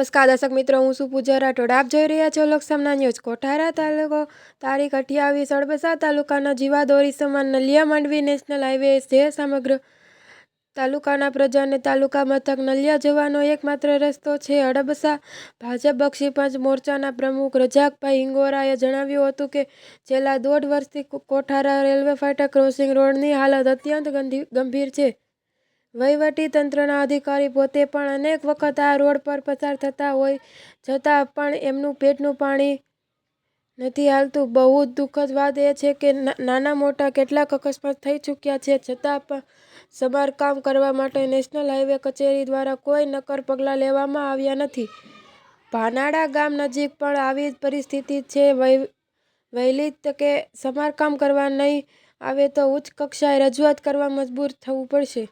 નમસ્કાર દર્શક મિત્રો, હું શું પૂજા રાઠોડ. આપ જોઈ રહ્યા છો લોકસામના ન્યૂઝ. કોઠારા તાલુકો, તારીખ અઠ્યાવીસ અડબસા તાલુકાના જીવાદોરી સમાન નલિયા માંડવી નેશનલ હાઈવે જે સમગ્ર તાલુકાના પ્રજાને તાલુકા મથક નલિયા જવાનો એકમાત્ર રસ્તો છે. અડબસા ભાજપ બક્ષી પંચ મોરચાના પ્રમુખ રજાકભાઈ હિંગોરાએ જણાવ્યું હતું કે, છેલ્લા દોઢ વર્ષથી કોઠારા રેલવે ફાટક ક્રોસિંગ રોડની હાલત અત્યંત ગંભીર છે. તંત્રના અધિકારી પોતે પણ અનેક વખત આ રોડ પર પસાર થતા હોય, છતાં પણ એમનું પેટનું પાણી નથી હાલતું. બહુ જ દુઃખદ વાત એ છે કે નાના મોટા કેટલાક અકસ્માત થઈ ચૂક્યા છે, છતાં પણ સમારકામ કરવા માટે નેશનલ હાઈવે કચેરી દ્વારા કોઈ નક્કર પગલાં લેવામાં આવ્યા નથી. ભાનાડા ગામ નજીક પણ આવી જ પરિસ્થિતિ છે. વહી- વહેલી તકે સમારકામ કરવા નહીં આવે તો ઉચ્ચ કક્ષાએ રજૂઆત કરવા મજબૂર થવું પડશે.